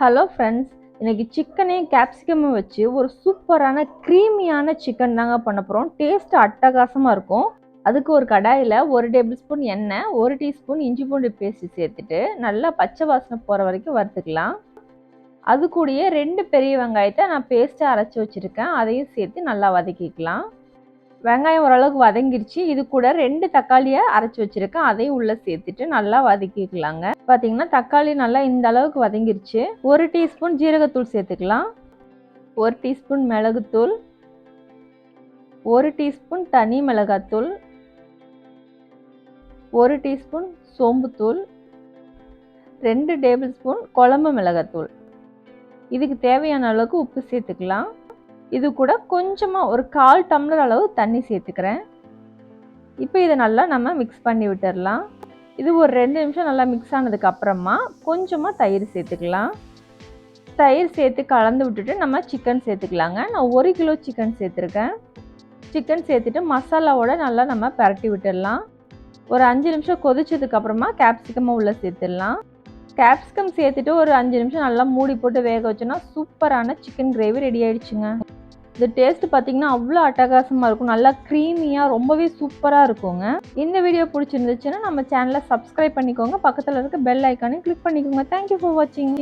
Hello friends இன்றைக்கி சிக்கனையும் கேப்சிகமும் வச்சு ஒரு சூப்பரான க்ரீமியான சிக்கன் தாங்க பண்ண போகிறோம் டேஸ்ட் அட்டகாசமாக இருக்கும். அதுக்கு ஒரு கடாயில் ஒரு டேபிள் ஸ்பூன் எண்ணெய் ஒரு டீஸ்பூன் இஞ்சி பூண்டு பேஸ்ட் சேர்த்துட்டு நல்லா பச்சை வாசனை போகிற வரைக்கும் வறுத்துக்கலாம். அது கூடயே ரெண்டு பெரிய வெங்காயத்தை நான் பேஸ்ட்டாக அரைச்சி வச்சுருக்கேன். அதையும் சேர்த்து நல்லா வதக்கிக்கலாம். வெங்காயம் ஓரளவுக்கு வதங்கிருச்சு. இது கூட ரெண்டு தக்காளியை அரைச்சி வச்சுருக்கேன். அதையும் உள்ளே சேர்த்துட்டு நல்லா வதக்கிக்கலாங்க. பார்த்தீங்கன்னா தக்காளி நல்லா இந்த அளவுக்கு வதங்கிருச்சு. ஒரு டீஸ்பூன் ஜீரகத்தூள் சேர்த்துக்கலாம். ஒரு டீஸ்பூன் மிளகுத்தூள். ஒரு டீஸ்பூன் தனி மிளகாத்தூள். ஒரு டீஸ்பூன் சோம்புத்தூள். ரெண்டு டேபிள் ஸ்பூன் குழம்பு மிளகாத்தூள். இதுக்கு தேவையான அளவுக்கு உப்பு சேர்த்துக்கலாம். இது கூட கொஞ்சமாக ஒரு கால் டம்ளர் அளவு தண்ணி சேர்த்துக்கிறேன். இப்போ இதை நல்லா நம்ம மிக்ஸ் பண்ணி விட்டுடலாம் இது ஒரு ரெண்டு நிமிஷம் நல்லா மிக்ஸ் ஆனதுக்கு அப்புறமா கொஞ்சமாக தயிர் சேர்த்துக்கலாம். தயிர் சேர்த்து கலந்து விட்டுட்டு நம்ம சிக்கன் சேர்த்துக்கலாங்க. நான் ஒரு கிலோ சிக்கன் சேர்த்துருக்கேன். சிக்கன் சேர்த்துட்டு மசாலாவோட நல்லா நம்ம பரட்டி விட்டுடலாம் ஒரு அஞ்சு நிமிஷம் கொதிச்சதுக்கு அப்புறமா கேப்சிகமாக உள்ளே சேர்த்துடலாம். கேப்சிகம் சேர்த்துட்டு ஒரு அஞ்சு நிமிஷம் நல்லா மூடி போட்டு வேக வச்சோன்னா சூப்பரான சிக்கன் கிரேவி ரெடி ஆயிடுச்சுங்க. இந்த டேஸ்ட் பார்த்தீங்கன்னா அவ்வளோ அட்டகாசமாக இருக்கும். நல்லா க்ரீமியாக ரொம்பவே சூப்பராக இருக்குங்க. இந்த வீடியோ பிடிச்சிருந்துச்சுன்னா நம்ம சேனலை சப்ஸ்கிரைப் பண்ணிக்கோங்க. பக்கத்தில் இருக்க பெல் ஐக்கானையும் கிளிக் பண்ணிக்கோங்க. தேங்க்யூ ஃபார் வாட்சிங்